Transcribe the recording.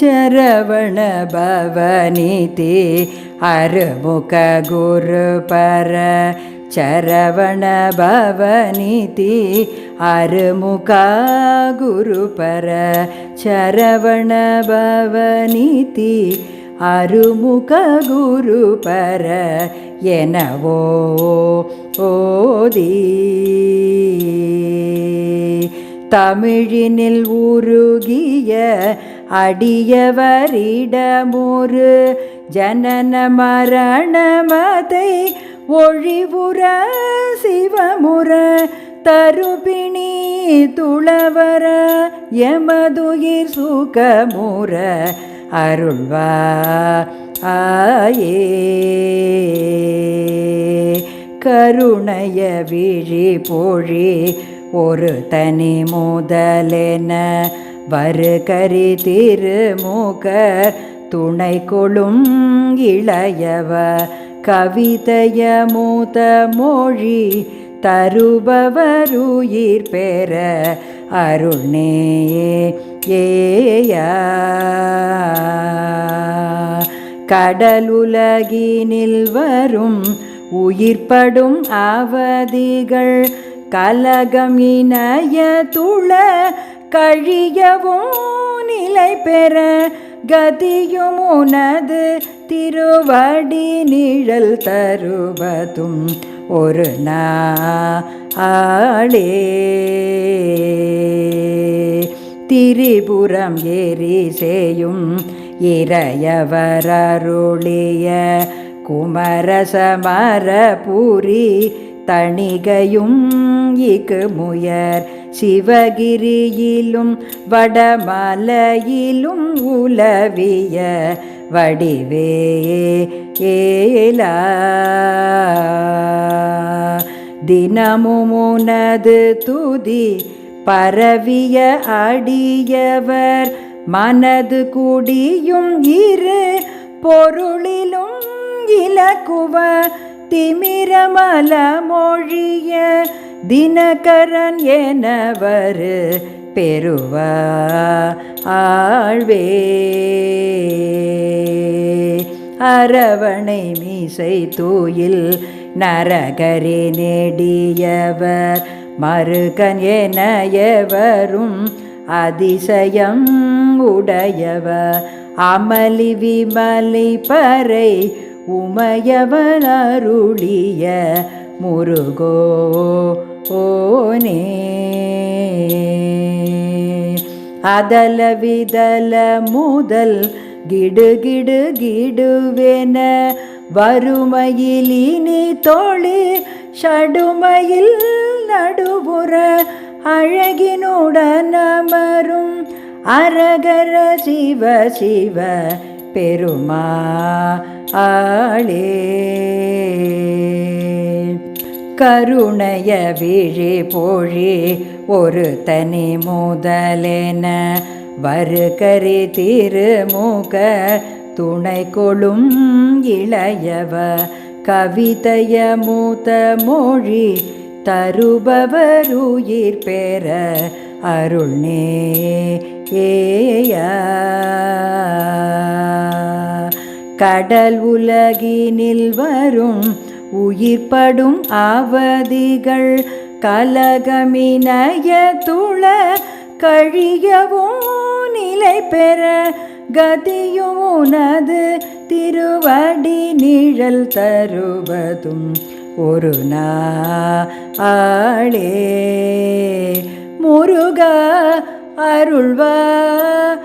சரவண பவனிதி அருமுக குரு பர சரவண பவனிதி அருமுக குரு பர சரவண பவனிதி அருமுக குரு பர எனவோ ஓதி. தமிழினில் உருகிய அடியவரிடமொரு ஜனன மரணமதை ஒழிவுற சிவமுற தருபிணி துளவர எமதுயிர் சுகமுற அருள்வா. கருணைய விழி பொழி ஒரு தனி முதலென வரு கரி திருமூக துணை கொளும் இளையவ கவிதைய மூத மொழி தருபவருயிர் பெற அருள்நேயே ஏயா. கடலுலகினில் வரும் உயிர்ப்படும் அவதிகள் கலகம் இணைய துள கழியவும் நிலை பெற கதியும் உனது திருவடி நிழல் தருவதும் ஒரு நாளே. திரிபுரம் ஏறி செய்யும் இறையவரருளிய குமரசமரபுரி தணிகையும் இக்கு முயர். சிவகிரியிலும் வடமலையிலும் உலவிய வடிவே ஏலா. தினமும் துதி பரவிய அடியவர். மனது குடியும் இரு பொருளிலும் இலக்குவ திமிரமல மொழிய தினகரன் எனவர் பெறுவ ஆழ்வே. அரவணை மீசை தூயில் நரகரே நெடியவர் மருகன் எனையவரும் அதிசயம் உடையவர். அமளி விமலி பறை உமையவன் அருளிய முருகோ ஓனே அதல விதல முதல் கிடுகிடு கிடுவென வறுமையிலினி தோழி ஷடுமையில் நடுபுற அழகினுடன் அமரும் அரகர சிவ சிவ பெருமா ஆளே. கருணைய விழி பொழி ஒரு தனி முதலென வருகரி திருமுக. துணை கொளும் இளையவ கவிதைய மூத்த மொழி தருபவருயிர் பெற அருள்நே. கேயா கடல் உலகினில் வரும் உயிர்படும் அவதிகள் கலகமினய துள கழியவும் நிலை பெற கதியும் உனது திருவடி நிழல் தருவதும் ஒரு நாளே. முருகா அருள்வாயே